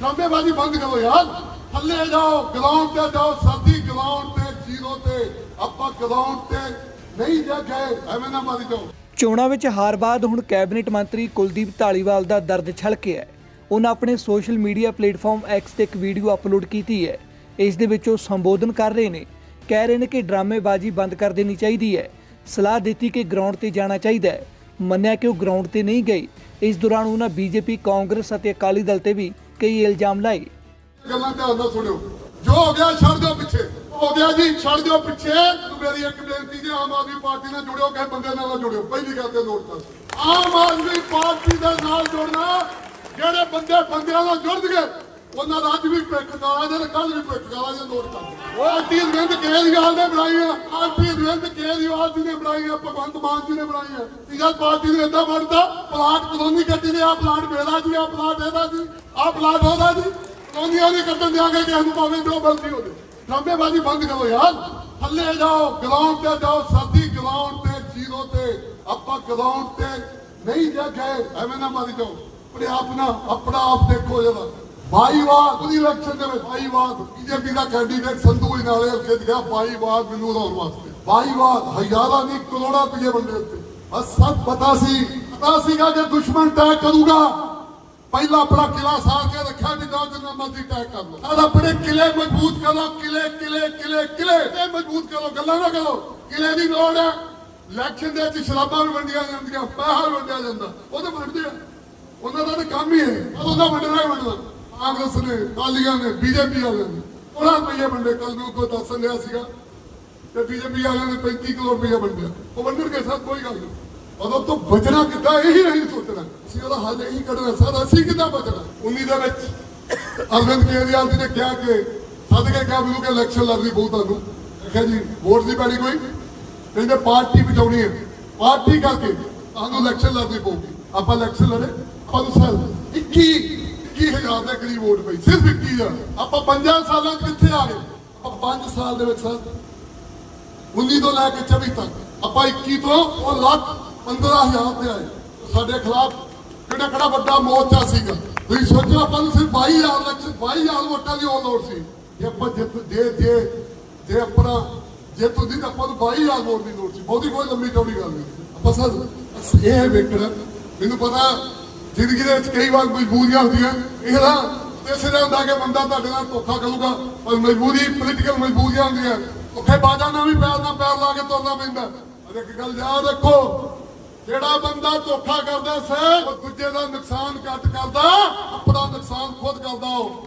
ਡਰਾਮੇਬਾਜ਼ੀ ਬੰਦ ਕਰੋ ਯਾਰ। ਥੱਲੇ ਜਾਓ ਗਰਾਊਂਡ ਤੇ ਜਾਓ ਸਰਦੀ ਗਰਾਊਂਡ ਤੇ ਜ਼ੀਰੋ ਤੇ। ਆਪਾਂ ਗਰਾਊਂਡ ਤੇ ਨਹੀਂ ਜਾ ਗਏ ਐਵੇਂ ਨਾ ਮਾਰੀ ਜਾਓ। ਚੋਣਾਂ ਵਿੱਚ ਹਾਰ ਬਾਅਦ ਹੁਣ ਕੈਬਨਿਟ ਮੰਤਰੀ ਕੁਲਦੀਪ ਢਾਲੀਵਾਲ ਦਾ ਦਰਦ ਛਲਕਿਆ ਹੈ। ਉਹਨਾਂ ਆਪਣੇ ਸੋਸ਼ਲ ਮੀਡੀਆ ਪਲੇਟਫਾਰਮ ਐਕਸ ਤੇ ਇੱਕ ਵੀਡੀਓ ਅਪਲੋਡ ਕੀਤੀ ਹੈ। ਇਸ ਦੇ ਵਿੱਚ ਉਹ ਸੰਬੋਧਨ ਕਰ ਰਹੇ ਨੇ। ਕਹਿ ਰਹੇ ਨੇ ਕਿ ਡਰਾਮੇਬਾਜ਼ੀ ਬੰਦ ਕਰ ਦੇਣੀ ਚਾਹੀਦੀ ਹੈ। ਸਲਾਹ ਦਿੱਤੀ ਕਿ ਗਰਾਊਂਡ ਤੇ ਜਾਣਾ ਚਾਹੀਦਾ ਹੈ। ਮੰਨਿਆ ਕਿ ਉਹ ਗਰਾਊਂਡ ਤੇ ਨਹੀਂ ਗਏ। ਇਸ ਦੌਰਾਨ ਉਹਨਾਂ ਬੀਜੇਪੀ, ਕਾਂਗਰਸ ਅਤੇ ਅਕਾਲੀ ਦਲ ਤੇ ਵੀ ਕਈ ਇਲਜ਼ਾਮ ਲਾਏ ਗੱਲਾਂ ਧਿਆਨ ਨਾਲ ਸੁਣਿਓ। ਜੋ ਹੋ ਗਿਆ, ਛੱਡ ਦਿਓ ਪਿੱਛੇ। ਹੋ ਗਿਆ ਜੀ, ਛੱਡ ਦਿਓ ਪਿੱਛੇ। ਮੇਰੀ ਇੱਕ ਬੇਨਤੀ ਜੇ, ਆਮ ਆਦਮੀ ਪਾਰਟੀ ਨਾਲ ਜੁੜਿਓ, ਕਿਸੇ ਬੰਦੇ ਨਾਲ ਨਾ ਜੁੜਿਓ। ਪਹਿਲੀ ਗੱਲ ਤੇ ਨੋਟ ਕਰ ਆਮ ਆਦਮੀ ਪਾਰਟੀ ਦੇ ਨਾਲ ਜੁੜਨਾ, ਜਿਹੜੇ ਬੰਦੇ ਬੰਦਿਆਂ ਨਾਲ ਜੁੜ ਗਏ ਉਹਨਾਂ ਦਾ ਅੱਜ ਵੀ ਪਿੱਖ ਕਾਲਾ ਜੇ ਕੱਲ ਵੀ ਪਿੱਖ ਕਾਲਾ ਜੇ ਨੋਟ ਕਰ ਉਹ ਆਂਟੀ ਰਵਿੰਦ ਕੇਜਰੀਵਾਲ ਨੇ ਬਣਾਈਆਂ ਆਂਟੀ ਰਵਿੰਦ ਕੇਜਰੀਵਾਲ ਜੀ ਨੇ ਬਣਾਈਆਂ ਭਗਵੰਤ ਮਾਨ ਜੀ ਨੇ ਬਣਾਈਆਂ ਸੀਗਾ ਪਾਰਟੀ ਨੂੰ ਏਦਾਂ ਬਣਦਾ, ਪਲਾਟ ਕਲੋਨੀ ਕੱਟੀ ਦੇ ਆ, ਪਲਾਟ ਮੇਰਾ ਜੀ, ਆ ਪਲਾਟ ਇਹਦਾ ਜੀ, ਆ ਪਲਾਟ ਉਹਦਾ ਜੀ। ਕਲੋਨੀਆਂ ਨਹੀਂ ਕੱਟਣ ਦਿਆਂਗੇ, ਕਿਸੇ ਨੂੰ ਭਾਵੇਂ ਜੋ ਗਲਤੀ ਹੋ ਡਰਾਮੇਬਾਜ਼ੀ ਬੰਦ ਕਰੋ ਯਾਰ। ਥੱਲੇ ਜਾਓ ਗਰਾਊਂਡ ਤੇ ਜਾਓ, ਸਰਦੀ ਗਰਾਊਂਡ ਤੇ ਜ਼ੀਰੋ ਤੇ। ਆਪਾਂ ਗਰਾਊਂਡ ਤੇ ਨਹੀਂ ਜਾ ਗਏ ਐਵੇਂ ਨਾ ਮਾਰੀ ਜਾਓ। ਆਪਣੇ ਆਪ ਨਾ, ਆਪਣਾ ਆਪ ਦੇਖੋ ਜਰਾ ਬਾਈਵਾਦ ਉਹਦੀ ਇਲੈਕਸ਼ਨ ਦੇ ਵਿੱਚ ਬਾਈਵਾਦ ਬੀਜੇਪੀ ਦਾ ਕੈਂਡੀਡੇਟ ਸੰਧੂ ਹੀ ਹਲਕੇ 'ਚ ਗਿਆ ਬਾਈਵਾਦ ਮੈਨੂੰ ਲਾਉਣ ਵਾਸਤੇ। ਬਾਈਵਾਦ ਹਜ਼ਾਰਾਂ ਨਹੀਂ, ਕਰੋੜਾਂ ਰੁਪਏ ਵੰਡੇ ਉੱਤੇ। ਬਸ ਸਭ ਪਤਾ ਸੀ, ਪਤਾ ਸੀਗਾ ਕਿ ਦੁਸ਼ਮਣ ਤੈਅ ਕਰੂਗਾ, ਪਹਿਲਾਂ ਆਪਣਾ ਕਿਲਾ ਸਾਹ ਕੇ ਰੱਖਿਆ ਨਹੀਂ ਜਿੰਨਾ ਮਰਜ਼ੀ ਤੈਅ ਕਰ ਲਓ। ਸਾਡਾ ਆਪਣੇ ਕਿਲੇ ਮਜ਼ਬੂਤ ਕਰੋ, ਕਿਲੇ ਕਿਲੇ ਕਿਲੇ ਕਿਲੇ ਮਜ਼ਬੂਤ ਕਰੋ, ਗੱਲਾਂ ਨਾ ਕਰੋ। ਕਿਲੇ ਦੀ ਲੋੜ ਹੈ। ਇਲੈਕਸ਼ਨ ਦੇ ਵਿੱਚ ਸ਼ਰਾਬਾਂ ਵੀ ਵੰਡੀਆਂ ਜਾਂਦੀਆਂ, ਪੈਸਾ ਵੀ ਵੰਡਿਆ ਜਾਂਦਾ। ਉਹ ਤਾਂ ਵੰਡਦੇ ਆ। ਉਹਨਾਂ ਦਾ ਤਾਂ ਕੰਮ ਹੀ ਹੈ। ਉਹ ਵੰਡਣਾ ਹੀ ਵੰਡਣਾ। ਕਾਂਗਰਸ ਨੇ ਕਾਲੀਆਂ ਨੇ, ਬੀਜੇਪੀ ਵਾਲਿਆਂ ਨੇ। ਉਹਨਾਂ ਰੁਪਏ ਵੰਡੇ ਕੱਲ ਨੂੰ ਕੋਈ ਦੱਸਣ ਰਿਹਾ ਸੀਗਾ। ਤੇ ਬੀਜੇਪੀ ਵਾਲਿਆਂ ਨੇ 35 ਕਰੋੜ ਰੁਪਏ ਵੰਡਿਆ। ਉਹ ਵੰਡਣਗੇ ਸਭ ਕੋਈ ਗੱਲ ਨਹੀਂ। ਉਦੋਂ ਤੋਂ ਬਚਣਾ ਕਿੱਦਾਂ, ਇਹੀ ਨਹੀਂ ਸੋਚਣਾ। ਅਸੀਂ ਉਹਦਾ ਹੱਲ ਇਹੀ ਕੱਢਣਾ ਸਰ, ਅਸੀਂ ਕਿੱਦਾਂ ਬਚਣਾ? 19 ਦੇ ਵਿੱਚ ਅਰਵਿੰਦ ਕੇਜਰੀਵਾਲ ਜੀ ਨੇ ਕਿਹਾ ਕਿ ਸੱਦ ਕੇ ਇਲੈਕਸ਼ਨ ਲੜਨੀ ਪਊ ਤੁਹਾਨੂੰ। ਦੇਖਿਆ ਜੀ, ਵੋਟ ਦੀ ਪੈਣੀ ਕੋਈ। ਕਹਿੰਦੇ ਪਾਰਟੀ ਬਚਾਉਣੀ ਹੈ। ਪਾਰਟੀ ਕਰਕੇ ਤੁਹਾਨੂੰ ਇਲੈਕਸ਼ਨ ਲੜਨੀ ਪਊਗੀ। ਆਪਾਂ ਇਲੈਕਸ਼ਨ ਲੜੇ। ਪੰਸਲ 21 21000 ਦੇ ਕਰੀਬ ਵੋਟ ਪਈ, ਸਿਰਫ 21000 ਆਪਾਂ 5 ਸਾਲਾਂ 'ਚ ਕਿੱਥੇ ਆ ਗਏ? ਆਪਾਂ 5 ਸਾਲ ਦੇ ਵਿੱਚ ਸਰ 19 ਤੋਂ ਲੈ ਕੇ 24 ਤੱਕ। ਆਪਾਂ 21 ਤੋਂ ਉਹ ਲੱਖ 15000 ਤੇ ਆਏ। ਸਾਡੇ ਖਿਲਾਫ ਕਿਹੜਾ ਕਿਹੜਾ ਵੱਡਾ ਮੋਰਚਾ ਸੀਗਾ? ਤੁਸੀਂ ਸੋਚੋ, ਆਪਾਂ ਨੂੰ ਸਿਰਫ 22000 ਲੱਖ 22000 ਵੋਟਾਂ ਦੀ ਉਹ ਲੋੜ ਸੀ। ਜੇ ਆਪਾਂ ਜਿੱਤ, ਜੇ ਜੇ ਜੇ ਆਪਣਾ, ਜੇ ਤੁਸੀਂ ਆਪਾਂ ਨੂੰ 22000 ਵੋਟ ਦੀ ਲੋੜ ਸੀ। ਬਹੁਤੀ ਕੋਈ ਲੰਮੀ ਚੌੜੀ ਗੱਲ ਨਹੀਂ। ਆਪਾਂ ਸਰ ਇਹ ਵੇਖਣਾ। ਮੈਨੂੰ ਪਤਾ ਜ਼ਿੰਦਗੀ ਦੇ ਵਿੱਚ ਕਈ ਵਾਰ ਮਜਬੂਰੀਆਂ ਹੁੰਦੀਆਂ। ਇਹ ਨਾ ਇਸੇ ਦਾ ਹੁੰਦਾ ਕਿ ਬੰਦਾ ਤੁਹਾਡੇ ਨਾਲ ਧੋਖਾ ਕਰੂਗਾ, ਪਰ ਮਜਬੂਰੀ ਪੋਲੀਟੀਕਲ ਮਜਬੂਰੀਆਂ ਹੁੰਦੀਆਂ। ਉੱਥੇ ਬਾਜਾਂ ਨਾਲ ਵੀ ਪੈਰ ਨਾਲ ਪੈਰ ਲਾ ਕੇ ਤੁਰਨਾ ਪੈਂਦਾ। ਅਰੇ ਇੱਕ ਗੱਲ ਯਾਦ ਰੱਖੋ, ਜਿਹੜਾ ਬੰਦਾ ਧੋਖਾ ਕਰਦਾ ਸੇ, ਉਹ ਦੂਜੇ ਦਾ ਨੁਕਸਾਨ ਘੱਟ ਕਰਦਾ, ਆਪਣਾ ਨੁਕਸਾਨ ਖੁਦ ਕਰਦਾ ਉਹ।